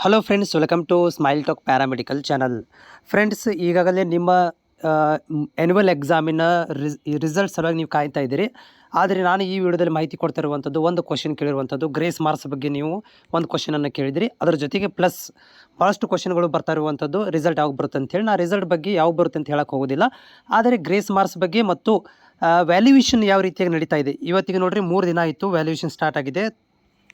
Hello friends welcome to smile talk paramedical channel friends ಈಗಾಗಲೇ ನಿಮ್ಮ annual ಎಕ್ಸಾಮಿನ result ಸಲುವಾಗಿ ನೀವು ಕಾಯ್ತಾ ಇದ್ದೀರಿ. ಆದರೆ ನಾನು ಈ ವಿಡಿಯೋದಲ್ಲಿ ಮಾಹಿತಿ ಕೊಡ್ತಾ ಇರುವಂಥದ್ದು ಒಂದು ಕ್ವಶನ್ ಕೇಳಿರುವಂಥದ್ದು ಗ್ರೇಸ್ ಮಾರ್ಕ್ಸ್ ಬಗ್ಗೆ ನೀವು ಒಂದು ಕ್ವಶನನ್ನು ಕೇಳಿದಿರಿ. ಅದರ ಜೊತೆಗೆ ಪ್ಲಸ್ ಭಾಳಷ್ಟು ಕ್ವಶನ್ಗಳು ಬರ್ತಾ ಇರುವಂಥದ್ದು ರಿಸಲ್ಟ್ ಯಾವಾಗ ಬರುತ್ತೆ ಅಂತೇಳಿ ನಾನು ರಿಸಲ್ಟ್ ಬಗ್ಗೆ ಯಾವಾಗ ಬರುತ್ತೆ ಅಂತ ಹೇಳಕ್ಕೆ ಹೋಗೋದಿಲ್ಲ. ಆದರೆ ಗ್ರೇಸ್ ಮಾರ್ಕ್ಸ್ ಬಗ್ಗೆ ಮತ್ತು ವ್ಯಾಲ್ಯೂಯೇಷನ್ ಯಾವ ರೀತಿಯಾಗಿ ನಡೀತಾ ಇದೆ. ಇವತ್ತಿಗೆ ನೋಡಿರಿ ಮೂರು ದಿನ ಆಯಿತು ವ್ಯಾಲ್ಯೂಯೇಷನ್ ಸ್ಟಾರ್ಟ್ ಆಗಿದೆ.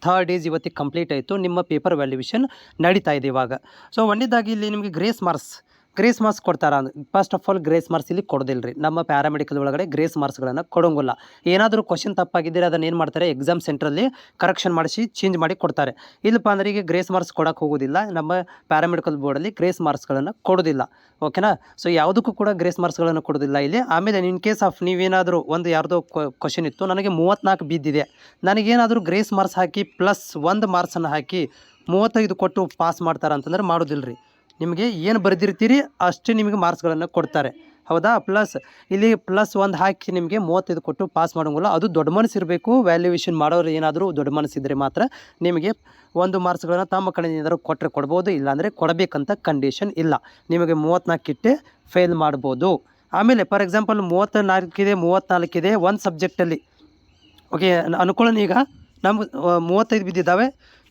ಥರ್ಡ್ ಡೇಸ್ ಇವತ್ತಿಗೆ ಕಂಪ್ಲೀಟ್ ಆಯಿತು. ನಿಮ್ಮ ಪೇಪರ್ ವ್ಯಾಲ್ಯೂಷನ್ ನಡೀತಾ ಇದೆ ಇವಾಗ. ಸೊ ಒಂದೇದಾಗಿ ಇಲ್ಲಿ ನಿಮಗೆ ಗ್ರೇಸ್ ಮಾರ್ಕ್ಸ್ ಗ್ರೇಸ್ ಮಾರ್ಕ್ಸ್ ಕೊಡ್ತಾರ first of all grace marks ಇಲ್ಲಿ ಕೊಡೋದಿಲ್ಲ ರೀ ನಮ್ಮ ಪ್ಯಾರಾಮೆಡಿಕಲ್ ಒಳಗಡೆ ಗ್ರೇಸ್ ಮಾರ್ಕ್ಸ್ಗಳನ್ನು ಕೊಡೋಂಗಿಲ್ಲ. ಏನಾದರೂ ಕ್ವಶನ್ ತಪ್ಪಾಗಿದ್ದರೆ ಅದನ್ನು ಏನು ಮಾಡ್ತಾರೆ ಎಕ್ಸಾಮ್ ಸೆಂಟ್ರಲ್ಲಿ ಕರೆಕ್ಷನ್ ಮಾಡಿಸಿ ಚೇಂಜ್ ಮಾಡಿ ಕೊಡ್ತಾರೆ. ಇಲ್ಲಪ್ಪ ಅಂದ್ರೆ ಈಗ ಗ್ರೇಸ್ ಮಾರ್ಕ್ಸ್ ಕೊಡೋಕೆ ಹೋಗೋದಿಲ್ಲ. ನಮ್ಮ ಪ್ಯಾರಾಮೆಡಿಕಲ್ ಬೋರ್ಡಲ್ಲಿ ಗ್ರೇಸ್ ಮಾರ್ಕ್ಸ್ಗಳನ್ನು ಕೊಡೋದಿಲ್ಲ. ಓಕೆನಾ ಸೊ ಯಾವುದಕ್ಕೂ ಕೂಡ ಗ್ರೇಸ್ ಮಾರ್ಕ್ಸ್ಗಳನ್ನು ಕೊಡೋದಿಲ್ಲ ಇಲ್ಲಿ. ಆಮೇಲೆ ಇನ್ ಕೇಸ್ ಆಫ್ ನೀವೇನಾದರೂ ಒಂದು ಯಾರ್ದೋ ಕ್ವಶನ್ ಇತ್ತು, ನನಗೆ ಮೂವತ್ತ್ನಾಲ್ಕು ಬಿದ್ದಿದೆ. ನನಗೇನಾದರೂ ಗ್ರೇಸ್ ಮಾರ್ಕ್ಸ್ ಹಾಕಿ ಪ್ಲಸ್ ಒಂದು ಮಾರ್ಕ್ಸನ್ನು ಹಾಕಿ ಮೂವತ್ತೈದು ಕೊಟ್ಟು ಪಾಸ್ ಮಾಡ್ತಾರೆ ಅಂತಂದ್ರೆ ಮಾಡೋದಿಲ್ಲ ರೀ ನಿಮಗೆ ಏನು ಬರೆದಿರ್ತೀರಿ ಅಷ್ಟೇ ನಿಮಗೆ ಮಾರ್ಕ್ಸ್ಗಳನ್ನು ಕೊಡ್ತಾರೆ. ಹೌದಾ? ಪ್ಲಸ್ ಇಲ್ಲಿ ಪ್ಲಸ್ ಒಂದು ಹಾಕಿ ನಿಮಗೆ ಮೂವತ್ತೈದು ಕೊಟ್ಟು ಪಾಸ್ ಮಾಡೋಂಗಿಲ್ಲ ಅದು ದೊಡ್ಡ ಮನಸ್ಸು ಇರಬೇಕು. ವ್ಯಾಲ್ಯೂಯೇಷನ್ ಮಾಡೋರು ಏನಾದರೂ ದೊಡ್ಡ ಮನಸ್ಸಿದ್ರೆ ಮಾತ್ರ ನಿಮಗೆ ಒಂದು ಮಾರ್ಕ್ಸ್ಗಳನ್ನು ತಮ್ಮ ಕಡೆಯಿಂದ ಏನಾದರೂ ಕೊಟ್ಟರೆ ಕೊಡ್ಬೋದು, ಇಲ್ಲಾಂದರೆ ಕೊಡಬೇಕಂತ ಕಂಡೀಷನ್ ಇಲ್ಲ. ನಿಮಗೆ ಮೂವತ್ತ್ನಾಲ್ಕು ಇಟ್ಟೆ ಫೇಲ್ ಮಾಡ್ಬೋದು. ಆಮೇಲೆ ಫಾರ್ ಎಕ್ಸಾಂಪಲ್ ಮೂವತ್ತ ನಾಲ್ಕಿದೆ ಮೂವತ್ತ್ನಾಲ್ಕಿದೆ ಒಂದು ಸಬ್ಜೆಕ್ಟಲ್ಲಿ ಓಕೆ ಅನ್ಕೊಳ್ಳೋಣ ಈಗ. ನಮ್ಗೆ ಮೂವತ್ತೈದು ಬಿದ್ದಿದ್ದಾವೆ.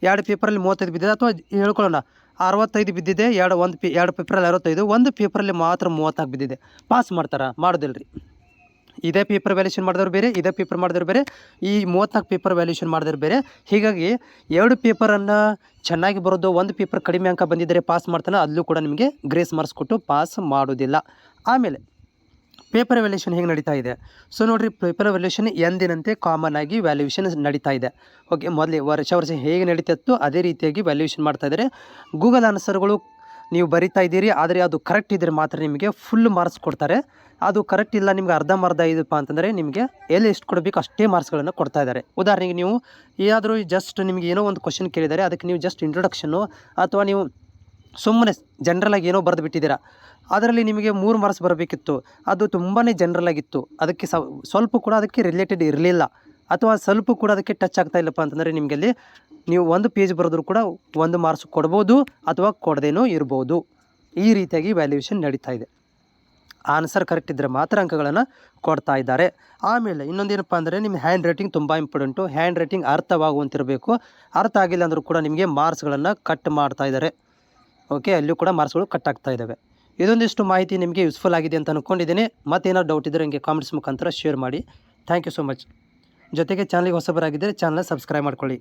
ಎರಡು ಪೇಪರಲ್ಲಿ ಮೂವತ್ತೈದು ಬಿದ್ದಿದೆ. ಅಥವಾ ಹೇಳ್ಕೊಳ್ಳೋಣ. ಅರವತ್ತೈದು ಬಿದ್ದಿದೆ, ಎರಡು, ಒಂದು ಪಿ, ಎರಡು ಪೇಪರಲ್ಲಿ ಅರವತ್ತೈದು, ಒಂದು ಪೇಪರಲ್ಲಿ ಮಾತ್ರ ಮೂವತ್ತಾಗಿ ಬಿದ್ದಿದೆ. ಪಾಸ್ ಮಾಡ್ತಾರೆ? ಮಾಡೋದಿಲ್ಲ ರೀ ಇದೇ ಪೇಪರ್ ವ್ಯಾಲ್ಯೂಷನ್ ಮಾಡಿದವ್ರು ಬೇರೆ, ಇದೇ ಪೇಪರ್ ಮಾಡಿದವ್ರು ಬೇರೆ, ಈ ಮೂವತ್ತ್ನಾಲ್ಕು ಪೇಪರ್ ವ್ಯಾಲ್ಯೂಷನ್ ಮಾಡಿದ್ರು ಬೇರೆ. ಹೀಗಾಗಿ ಎರಡು ಪೇಪರನ್ನು ಚೆನ್ನಾಗಿ ಬರೋದು, ಒಂದು ಪೇಪರ್ ಕಡಿಮೆ ಅಂಕ ಬಂದಿದ್ದರೆ ಪಾಸ್ ಮಾಡ್ತಾನೆ ಅಲ್ಲೂ ಕೂಡ ನಿಮಗೆ ಗ್ರೇಸ್ ಮಾರ್ಕ್ಸ್ ಕೊಟ್ಟು ಪಾಸ್ ಮಾಡೋದಿಲ್ಲ. ಆಮೇಲೆ ಪೇಪರ್ ವ್ಯಾಲ್ಯೂಷನ್ ಹೇಗೆ ನಡೀತಾ ಇದೆ? ಸೊ ನೋಡಿರಿ ಪೇಪರ್ ವ್ಯಾಲ್ಯೂಷನ್ ಎಂದಿನಂತೆ ಕಾಮನ್ ಆಗಿ ವ್ಯಾಲ್ಯೂಷನ್ ನಡೀತಾ ಇದೆ. ಓಕೆ ಮೊದಲೇ ವರ್ಷ ವರ್ಷ ಹೇಗೆ ನಡೀತಿತ್ತು, ಅದೇ ರೀತಿಯಾಗಿ ವ್ಯಾಲ್ಯೂಷನ್ ಮಾಡ್ತಾ ಇದ್ದಾರೆ. ಗೂಗಲ್ ಆನ್ಸರ್ಗಳು ನೀವು ಬರಿತಾ ಇದ್ದೀರಿ, ಆದರೆ ಅದು ಕರೆಕ್ಟ್ ಇದ್ದರೆ ಮಾತ್ರ ನಿಮಗೆ ಫುಲ್ ಮಾರ್ಕ್ಸ್ ಕೊಡ್ತಾರೆ. ಅದು ಕರೆಕ್ಟ್ ಇಲ್ಲ, ನಿಮ್ಗೆ ಮರ್ಧ ಇದಪ್ಪ ಅಂತಂದರೆ ನಿಮಗೆ ಎಲ್ಲಿ ಎಷ್ಟು ಕೊಡಬೇಕು ಅಷ್ಟೇ ಮಾರ್ಕ್ಸ್ಗಳನ್ನು ಕೊಡ್ತಾ ಇದ್ದಾರೆ. ಉದಾಹರಣೆಗೆ ನೀವು ಏನಾದರೂ ಜಸ್ಟ್ ನಿಮಗೆ ಏನೋ ಒಂದು ಕ್ವಶನ್ ಕೇಳಿದರೆ, ಅದಕ್ಕೆ ನೀವು ಜಸ್ಟ್ ಇಂಟ್ರೊಡಕ್ಷನ್ನು ಅಥವಾ ನೀವು ಸುಮ್ಮನೆ ಜನ್ರಲಾಗಿ ಏನೋ ಬರೆದು ಬಿಟ್ಟಿದ್ದೀರಾ? ಅದರಲ್ಲಿ ನಿಮಗೆ ಮೂರು ಮಾರ್ಕ್ಸ್ ಬರಬೇಕಿತ್ತು. ಅದು ತುಂಬಾ ಜನರಲ್ ಆಗಿತ್ತು. ಅದಕ್ಕೆ ಸ್ವಲ್ಪ ಕೂಡ ಅದಕ್ಕೆ ರಿಲೇಟೆಡ್ ಇರಲಿಲ್ಲ. ಅಥವಾ ಸ್ವಲ್ಪ ಕೂಡ ಅದಕ್ಕೆ ಟಚ್ ಆಗ್ತಾ ಇಲ್ಲಪ್ಪ ಅಂತಂದರೆ ನಿಮಗೆ ಅಲ್ಲಿ ನೀವು ಒಂದು ಪೇಜ್ ಬರೆದ್ರು ಕೂಡ ಒಂದು ಮಾರ್ಕ್ಸ್ ಕೊಡ್ಬೋದು ಅಥವಾ ಕೊಡದೇನೋ ಇರ್ಬೋದು. ಈ ರೀತಿಯಾಗಿ ವ್ಯಾಲ್ಯೂಯೇಷನ್ ನಡೀತಾ ಇದೆ. ಆನ್ಸರ್ ಕರೆಕ್ಟ್ ಇದ್ದರೆ ಮಾತ್ರ ಅಂಕಗಳನ್ನು ಕೊಡ್ತಾ ಇದ್ದಾರೆ. ಆಮೇಲೆ ಇನ್ನೊಂದೇನಪ್ಪ ಅಂದರೆ ನಿಮ್ಮ ಹ್ಯಾಂಡ್ ರೈಟಿಂಗ್ ತುಂಬ ಇಂಪಾರ್ಟೆಂಟು ಹ್ಯಾಂಡ್ ರೈಟಿಂಗ್ ಅರ್ಥವಾಗುವಂತಿರಬೇಕು. ಅರ್ಥ ಆಗಿಲ್ಲ ಅಂದರೂ ಕೂಡ ನಿಮಗೆ ಮಾರ್ಕ್ಸ್ಗಳನ್ನು ಕಟ್ ಮಾಡ್ತಾ ಇದ್ದಾರೆ. ಓಕೆ ಅಲ್ಲೂ ಕೂಡ ಮಾರ್ಕ್ಸ್ಗಳು ಕಟ್ ಆಗ್ತಾ ಇದ್ದಾವೆ ಇದೊಂದಿಷ್ಟು ಮಾಹಿತಿ ನಿಮಗೆ ಯೂಸ್ಫುಲ್ ಆಗಿದೆ ಅಂತ ಅಂದ್ಕೊಂಡಿದ್ದೀನಿ ಮತ್ತೇನಾದ್ರು ಡೌಟ್ ಇದ್ದರೆ ನನಗೆ ಕಾಮೆಂಟ್ಸ್ ಮುಖಾಂತರ ಶೇರ್ ಮಾಡಿ. ಥ್ಯಾಂಕ್ ಯು ಸೊ ಮಚ್ ಜೊತೆಗೆ ಚಾನಲ್ಗೆ ಹೊಸಬರಾಗಿದ್ದರೆ ಚಾನಲ್ ಸಬ್ಸ್ಕ್ರೈಬ್ ಮಾಡ್ಕೊಳ್ಳಿ.